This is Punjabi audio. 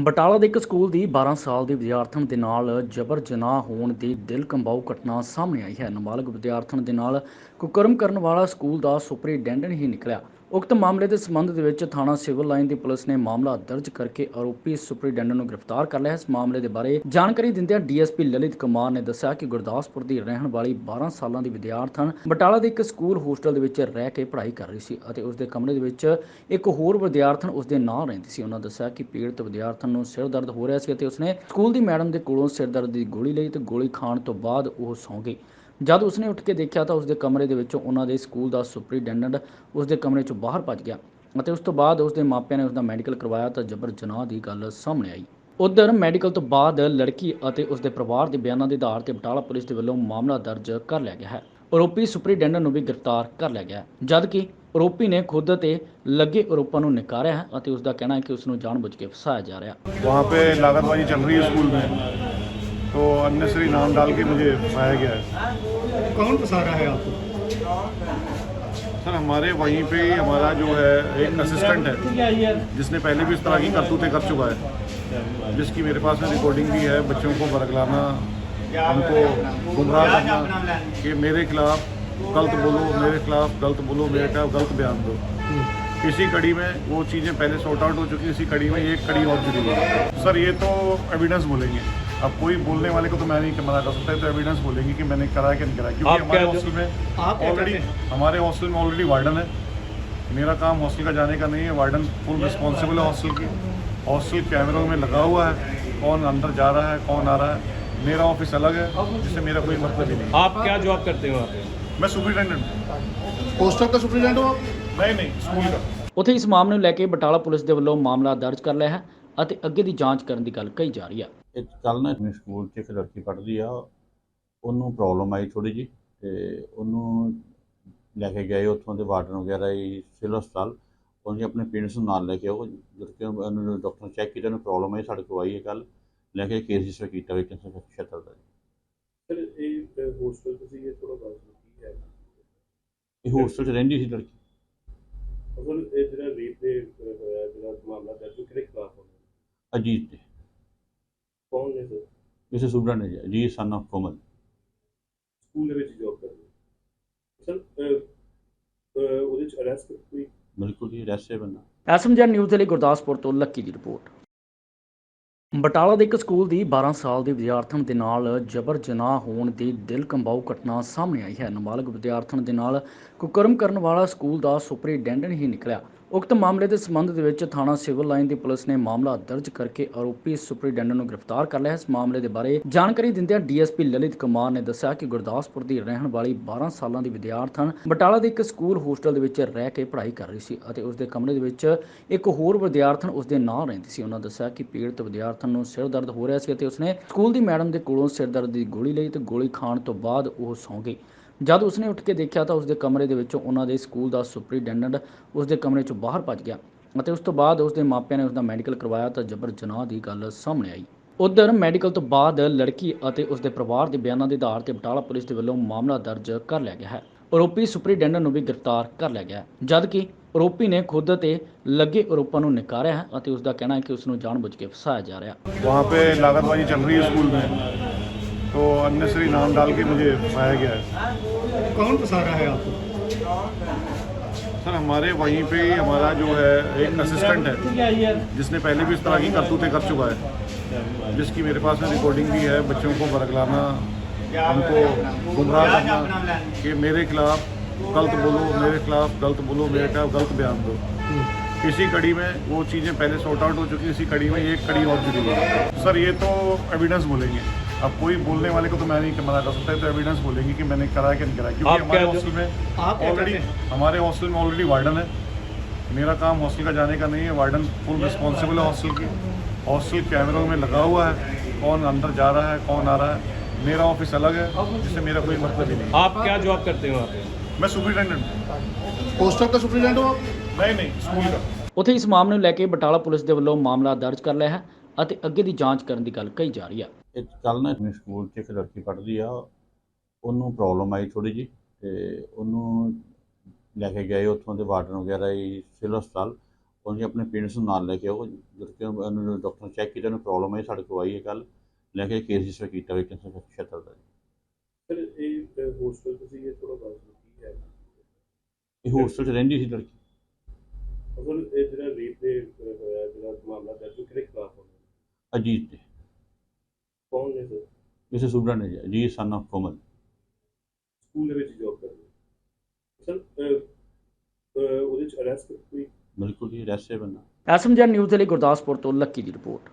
ਬਟਾਲਾ ਦੇ ਇੱਕ ਸਕੂਲ ਦੀ 12 ਸਾਲ ਦੀ ਵਿਦਿਆਰਥਣ ਦੇ ਨਾਲ ਜਬਰ ਜਨਾਹ ਹੋਣ ਦੀ ਦਿਲ ਕੰਬਾਊ ਘਟਨਾ ਸਾਹਮਣੇ ਆਈ ਹੈ। ਨਾਬਾਲਗ ਵਿਦਿਆਰਥਣ ਦੇ ਨਾਲ ਕੁਕਰਮ ਕਰਨ ਵਾਲਾ ਸਕੂਲ ਦਾ ਸੁਪਰੀਡੈਂਡੈਂਟ ਹੀ ਨਿਕਲਿਆ। ਉਕਤ ਮਾਮਲੇ ਦੇ ਸੰਬੰਧ ਦੇ ਵਿੱਚ ਥਾਣਾ ਸਿਵਲ ਲਾਈਨ ਦੀ ਪੁਲਿਸ ਨੇ ਮਾਮਲਾ ਦਰਜ ਕਰਕੇ ਆਰੋਪੀ ਸੁਪਰੀਡੈਂਡੈਂਟ ਨੂੰ ਗ੍ਰਿਫਤਾਰ ਕਰ ਲਿਆ ਹੈ। ਇਸ ਮਾਮਲੇ ਦੇ ਬਾਰੇ ਜਾਣਕਾਰੀ ਦਿੰਦਿਆਂ ਡੀਐਸਪੀ ਲਲਿਤ ਕੁਮਾਰ ਨੇ ਦੱਸਿਆ ਕਿ ਗੁਰਦਾਸਪੁਰ ਦੀ ਰਹਿਣ ਵਾਲੀ 12 ਸਾਲਾਂ ਦੀ ਵਿਦਿਆਰਥਣ ਬਟਾਲਾ ਦੇ ਇੱਕ ਸਕੂਲ ਹੋਸਟਲ ਦੇ ਵਿੱਚ ਰਹਿ ਕੇ ਪੜ੍ਹਾਈ ਕਰ ਰਹੀ ਸੀ ਅਤੇ ਉਸ ਦੇ ਕਮਰੇ ਦੇ ਵਿੱਚ ਇੱਕ ਹੋਰ ਵਿਦਿਆਰਥਣ ਉਸ ਦੇ ਨਾਲ ਰਹਿੰਦੀ ਸੀ। ਉਹਨਾਂ ਦੱਸਿਆ ਕਿ ਪੀੜਤ ਵਿਦਿਆਰਥਣ ਨੂੰ ਸਿਰ ਦਰਦ ਹੋ ਰਿਹਾ ਸੀ ਅਤੇ ਉਸਨੇ ਸਕੂਲ ਦੀ ਮੈਡਮ ਦੇ ਕੋਲੋਂ ਸਿਰ ਦਰਦ ਦੀ ਗੋਲੀ ਲਈ ਤੇ ਗੋਲੀ ਖਾਣ ਤੋਂ ਬਾਅਦ ਉਹ ਸੌਂ ਗਈ। ਜਦ ਉਸਨੇ ਉੱਠ ਕੇ ਦੇਖਿਆ ਤਾਂ ਉਸਦੇ ਕਮਰੇ ਦੇ ਵਿੱਚੋਂ ਉਹਨਾਂ ਦੇ ਸਕੂਲ ਦਾ ਸੁਪਰੀਡੈਂਡੈਂਟ ਉਸਦੇ ਕਮਰੇ ਚੋਂ ਬਾਹਰ ਭੱਜ ਗਿਆ ਅਤੇ ਉਸ ਤੋਂ ਬਾਅਦ ਉਸਦੇ ਮਾਪਿਆਂ ਨੇ ਉਸਦਾ ਮੈਡੀਕਲ ਕਰਵਾਇਆ ਤਾਂ ਜਬਰ ਜਨਾਹ ਦੀ ਗੱਲ ਸਾਹਮਣੇ ਆਈ। ਉਧਰ ਮੈਡੀਕਲ ਤੋਂ ਬਾਅਦ ਲੜਕੀ ਅਤੇ ਉਸਦੇ ਪਰਿਵਾਰ ਦੇ ਬਿਆਨਾਂ ਦੇ ਆਧਾਰ ਤੇ ਬਟਾਲਾ ਪੁਲਿਸ ਦੇ ਵੱਲੋਂ ਮਾਮਲਾ ਦਰਜ ਕਰ ਲਿਆ ਗਿਆ ਹੈ। ਆਰੋਪੀ ਸੁਪਰੀਡੈਂਡੈਂਟ ਨੂੰ ਵੀ ਗ੍ਰਿਫਤਾਰ ਕਰ ਲਿਆ ਗਿਆ ਹੈ ਜਦਕਿ ਆਰੋਪੀ ਨੇ ਖੁਦ ਤੇ ਲੱਗੇ ਆਰੋਪਾਂ ਨੂੰ ਨਕਾਰਿਆ ਹੈ ਅਤੇ ਉਸ ਦਾ ਕਹਿਣਾ ਹੈ ਕਿ ਉਸ ਨੂੰ ਜਾਣਬੁੱਝ ਕੇ ਫਸਾਇਆ ਜਾ ਰਿਹਾ वहाँ पे लागतबाजी चल रही है स्कूल में तो अननेसरी नाम डाल के मुझे फंसाया गया है कौन फंसा रहा है आपको सर हमारे वहीं पे ही हमारा जो है एक असिस्टेंट है जिसने पहले भी इस तरह की करतूतें कर चुका है जिसकी मेरे पास में रिकॉर्डिंग भी है बच्चों को बरगलाना उनको गुमराह करना कि मेरे खिलाफ गलत बोलो मेरे खिलाफ गलत बोलो मेरे खिलाफ गलत बयान दो। इसी कड़ी में वो चीज़ें पहले सॉर्ट आउट हो चुकी है इसी कड़ी में एक कड़ी और जुड़ी हुई सर ये तो एविडेंस बोलेंगे। अब कोई बोलने वाले को तो मैं नहीं मना कर सकता है तो एविडेंस बोलेंगे कि मैंने कराया कि नहीं कराया क्योंकि हमारे हॉस्टल में ऑलरेडी हमारे हॉस्टल में ऑलरेडी वार्डन है। मेरा काम हॉस्टल का जाने का नहीं है वार्डन फुल रिस्पॉन्सिबल है हॉस्टल की। हॉस्टल कैमरों में लगा हुआ है कौन अंदर जा रहा है कौन आ रहा है। मेरा ऑफिस अलग है जिससे मेरा कोई मतलब ही नहीं आप क्या जॉब करते हो आप मैं सुपरिटेंडेंट हूँ हॉस्टल का सुप्रीडेंट हो आप नहीं नहीं स्कूल का ਉੱਥੇ ਇਸ ਮਾਮਲੇ ਨੂੰ ਲੈ ਕੇ ਬਟਾਲਾ ਪੁਲਿਸ ਦੇ ਵੱਲੋਂ ਮਾਮਲਾ ਦਰਜ ਕਰ ਲਿਆ ਹੈ ਅਤੇ ਅੱਗੇ ਦੀ ਜਾਂਚ ਕਰਨ ਦੀ ਗੱਲ ਕਹੀ ਜਾ ਰਹੀ ਹੈ ਇਹ ਕੱਲ ਨਾ ਆਪਣੇ ਸਕੂਲ 'ਚ ਇੱਕ ਲੜਕੀ ਪੜ੍ਹਦੀ ਆ ਉਹਨੂੰ ਪ੍ਰੋਬਲਮ ਆਈ ਥੋੜੀ ਜੀ ਤੇ ਉਹਨੂੰ ਲੈ ਕੇ ਗਏ ਉੱਥੋਂ ਦੇ ਵਾਰਡਨ ਵਗੈਰਾ ਹੀ ਸਿਵਲ ਹਸਪਤਾਲ ਉਹਨੇ ਆਪਣੇ ਪੇਰੈਂਟਸ ਨੂੰ ਨਾਲ ਲੈ ਕੇ ਆਓ ਲੜਕੇ ਨੂੰ ਉਹਨਾਂ ਨੂੰ ਡਾਕਟਰ ਨੇ ਚੈੱਕ ਕੀਤਾ ਉਹਨੂੰ ਪ੍ਰੋਬਲਮ ਆਈ ਸਾਡੇ ਕੋਲ ਆਈ ਹੈ ਕੱਲ ਲੈ ਕੇ ਕੇਸ ਰਜਿਸਟਰ ਕੀਤਾ ਹੋਇਆ ਕਿਸੇ ਛੱਤਰ ਦਾ ਸਰ ਇਹ ਹੋਸਟਲ ਤੁਸੀਂ ਇਹ ਥੋੜਾ ਦੱਸ ਦਿਓ ਕੀ ਹੈ? ਇਹ ਹੋਸਟਲ 'ਚ ਰਹਿੰਦੀ ਸੀ ਲੜਕੀ। ਅਸਲ ਇਹ ਜਿਹੜਾ ਰੇਪ ਦੇ ਹੋਇਆ ਜਿਹੜਾ ਮਾਮਲਾ ਦਰਜ ਕਿਹਦੇ ਖਿਲਾਫ ਹੋਇਆ ਅਜੀਤ ਦੇ। ਕੌਣ ਨੇ ਸਰ? ਕਿਸੇ ਸੁਬਰਾ ਨੇ ਜੀ Ajit son of Komal. School ਦੇ ਵਿੱਚ ਜੌਬ ਕਰਦੇ ਸਰ ਉਹਦੇ ਚ ਅਰੈਸਟ ਕੋਈ? ਬਿਲਕੁਲ ਜੀ ਰੈਸੇ ਬੰਦਾ। ਐਸਐਮਜੀ ਨਿਊਜ਼ ਦੇ ਲਈ ਗੁਰਦਾਸਪੁਰ ਤੋਂ ਲੱਕੀ ਦੀ ਰਿਪੋਰਟ। ਬਟਾਲਾ ਦੇ ਇੱਕ ਸਕੂਲ ਦੀ 12 ਸਾਲ ਦੀ ਵਿਦਿਆਰਥਣ ਦੇ ਨਾਲ ਜਬਰ ਜਨਾਹ ਹੋਣ ਦੀ ਦਿਲ ਕੰਬਾਊ ਘਟਨਾ ਸਾਹਮਣੇ ਆਈ ਹੈ। ਨਾਬਾਲਗ ਵਿਦਿਆਰਥਣ ਦੇ ਨਾਲ ਕੁਕਰਮ ਕਰਨ ਵਾਲਾ ਸਕੂਲ ਦਾ ਸੁਪਰੀਡੈਂਡੈਂਟ ਹੀ ਨਿਕਲਿਆ। ਉਕਤ ਮਾਮਲੇ ਦੇ ਸੰਬੰਧ ਦੇ ਵਿੱਚ ਥਾਣਾ ਸਿਵਲ ਲਾਈਨ ਦੀ ਪੁਲਿਸ ਨੇ ਮਾਮਲਾ ਦਰਜ ਕਰਕੇ ਆਰੋਪੀ ਸੁਪਰੀਡੈਂਡੈਂਟ ਨੂੰ ਗ੍ਰਿਫਤਾਰ ਕਰ ਲਿਆ ਹੈ। ਇਸ ਮਾਮਲੇ ਦੇ ਬਾਰੇ ਜਾਣਕਾਰੀ ਦਿੰਦਿਆਂ ਡੀਐਸਪੀ ਲਲਿਤ ਕੁਮਾਰ ਨੇ ਦੱਸਿਆ ਕਿ ਗੁਰਦਾਸਪੁਰ ਦੀ ਰਹਿਣ ਵਾਲੀ 12 ਸਾਲਾਂ ਦੀ ਵਿਦਿਆਰਥਣ ਬਟਾਲਾ ਦੇ ਇੱਕ ਸਕੂਲ ਹੋਸਟਲ ਦੇ ਵਿੱਚ ਰਹਿ ਕੇ ਪੜ੍ਹਾਈ ਕਰ ਰਹੀ ਸੀ ਅਤੇ ਉਸ ਦੇ ਕਮਰੇ ਦੇ ਵਿੱਚ ਇੱਕ ਹੋਰ ਵਿਦਿਆਰਥਣ ਉਸ ਦੇ ਨਾਲ ਰਹਿੰਦੀ ਸੀ। ਉਹਨਾਂ ਦੱਸਿਆ ਕਿ ਪੀੜਤ ਵਿਦਿਆਰਥਣ ਨੂੰ ਸਿਰ ਦਰਦ ਹੋ ਰਿਹਾ ਸੀ ਅਤੇ ਉਸਨੇ ਸਕੂਲ ਦੀ ਮੈਡਮ ਦੇ ਕੋਲੋਂ ਸਿਰ ਦਰਦ ਦੀ ਗੋਲੀ ਲਈ ਤੇ ਗੋਲੀ ਖਾਣ ਤੋਂ ਬਾਅਦ ਉਹ ਸੌਂ ਗਈ। ਜਦ ਉਸਨੇ ਉੱਠ ਕੇ ਦੇਖਿਆ ਤਾਂ ਉਸਦੇ ਕਮਰੇ ਦੇ ਵਿੱਚੋਂ ਉਹਨਾਂ ਦੇ ਸਕੂਲ ਦਾ ਸੁਪਰੀਡੈਂਡੈਂਟ ਉਸਦੇ ਕਮਰੇ ਚੋਂ ਬਾਹਰ ਭੱਜ ਗਿਆ ਅਤੇ ਉਸ ਤੋਂ ਬਾਅਦ ਉਸਦੇ ਮਾਪਿਆਂ ਨੇ ਉਸਦਾ ਮੈਡੀਕਲ ਕਰਵਾਇਆ ਤਾਂ ਜਬਰ ਜਨਾਹ ਦੀ ਗੱਲ ਸਾਹਮਣੇ ਆਈ। ਉਧਰ ਮੈਡੀਕਲ ਤੋਂ ਬਾਅਦ ਲੜਕੀ ਅਤੇ ਉਸਦੇ ਪਰਿਵਾਰ ਦੇ ਬਿਆਨਾਂ ਦੇ ਆਧਾਰ ਤੇ ਬਟਾਲਾ ਪੁਲਿਸ ਦੇ ਵੱਲੋਂ ਮਾਮਲਾ ਦਰਜ ਕਰ ਲਿਆ ਗਿਆ ਹੈ। ਆਰੋਪੀ ਸੁਪਰੀਡੈਂਡੈਂਟ ਨੂੰ ਵੀ ਗ੍ਰਿਫਤਾਰ ਕਰ ਲਿਆ ਗਿਆ ਹੈ ਜਦਕਿ ਆਰੋਪੀ ਨੇ ਖੁਦ ਤੇ ਲੱਗੇ ਆਰੋਪਾਂ ਨੂੰ ਨਕਾਰਿਆ ਹੈ ਅਤੇ ਉਸ ਦਾ ਕਹਿਣਾ ਹੈ ਕਿ ਉਸ ਨੂੰ ਜਾਣਬੁੱਝ ਕੇ ਫਸਾਇਆ ਜਾ ਰਿਹਾ वहाँ पे लागतबाजी चल रही है स्कूल में तो अननेसरी नाम डाल के मुझे फंसाया गया है कौन फंसा रहा है आपको सर हमारे वहीं पे ही हमारा जो है एक असिस्टेंट है जिसने पहले भी इस तरह की करतूतें कर चुका है जिसकी मेरे पास में रिकॉर्डिंग भी है बच्चों को बरगलाना उनको गुमराह करना कि मेरे खिलाफ गलत बोलो मेरे खिलाफ गलत बोलो मेरे खिलाफ गलत बयान दो। इसी कड़ी में वो चीज़ें पहले सॉर्ट आउट हो चुकी है इसी कड़ी में एक कड़ी और जुड़ी हुई है। सर ये तो एविडेंस बोलेंगे। अब कोई बोलने वाले को तो मैं नहीं मना कर सकता है तो एविडेंस बोलेंगे कि मैंने कराया कि नहीं कराया क्योंकि हमारे हॉस्टल में ऑलरेडी हमारे हॉस्टल में ऑलरेडी वार्डन है। मेरा काम हॉस्टल का जाने का नहीं है वार्डन फुल रिस्पॉन्सिबल है हॉस्टल की। हॉस्टल कैमरों में लगा हुआ है कौन अंदर जा रहा है कौन आ रहा है। मेरा ऑफिस अलग है जिससे मेरा कोई मतलब ही नहीं आप क्या जॉब करते हो आप मैं सुपरिटेंडेंट हूँ हॉस्टल का सुप्रीडेंट हो आप नहीं नहीं स्कूल का ਉੱਥੇ ਇਸ ਮਾਮਲੇ ਨੂੰ ਲੈ ਕੇ ਬਟਾਲਾ ਪੁਲਿਸ ਦੇ ਵੱਲੋਂ ਮਾਮਲਾ ਦਰਜ ਕਰ ਲਿਆ ਹੈ ਅਤੇ ਅੱਗੇ ਦੀ ਜਾਂਚ ਕਰਨ ਦੀ ਗੱਲ ਕਹੀ ਜਾ ਰਹੀ ਹੈ ਇਹ ਕੱਲ ਨਾ ਆਪਣੇ ਸਕੂਲ 'ਚ ਇੱਕ ਲੜਕੀ ਪੜ੍ਹਦੀ ਆ ਉਹਨੂੰ ਪ੍ਰੋਬਲਮ ਆਈ ਥੋੜੀ ਜੀ ਤੇ ਉਹਨੂੰ ਲੈ ਕੇ ਗਏ ਉੱਥੋਂ ਦੇ ਵਾਰਡਨ ਵਗੈਰਾ ਹੀ ਸਿਵਲ ਹਸਪਤਾਲ ਉਹਨੇ ਆਪਣੇ ਪੇਰੈਂਟਸ ਨੂੰ ਨਾਲ ਲੈ ਕੇ ਆਓ ਜਦ ਕਿ ਉਹਨੂੰ ਡਾਕਟਰ ਨੇ ਚੈੱਕ ਕੀਤਾ ਉਹਨੂੰ ਪ੍ਰੋਬਲਮ ਹੈ ਸਾਡੇ ਕੋਲ ਆਈ ਹੈ ਕੱਲ ਲੈ ਕੇ ਕੇਸ ਰਜਿਸਟਰ ਕੀਤਾ ਹੋਇਆ ਕਿਸੇ ਛੱਤਰ ਦਾ ਸਰ ਇਹ ਹੋਸਟਲ ਤੁਸੀਂ ਇਹ ਥੋੜਾ ਦੱਸ ਦਿਓ ਕੀ ਹੈ? ਇਹ ਹੋਸਟਲ 'ਚ ਰਹਿੰਦੀ ਸੀ ਲੜਕੀ। ਅਸਲ ਇਹ ਜਿਹੜਾ ਰੇਪ ਦੇ ਹੋਇਆ ਜਿਹੜਾ ਮਾਮਲਾ ਦਰਜ ਕਿਹਦੇ ਖਿਲਾਫ ਹੋਇਆ ਅਜੀਤ ਦੇ। ਕੌਣ ਨੇ ਸਰ? ਇਸੇ ਸੁਬਰਾ ਨੇ ਜੀ Ajit son of Komal. School ਦੇ ਵਿੱਚ ਜੌਬ ਕਰਦੇ ਸਰ ਉਹਦੇ ਚ ਅਰੈਸਟ ਕੋਈ? ਬਿਲਕੁਲ ਜੀ ਰੈਸੇ ਬੰਦਾ। ਐਸਐਮਜੀ ਨਿਊਜ਼ ਦੇ ਲਈ ਗੁਰਦਾਸਪੁਰ ਤੋਂ ਲੱਕੀ ਦੀ ਰਿਪੋਰਟ।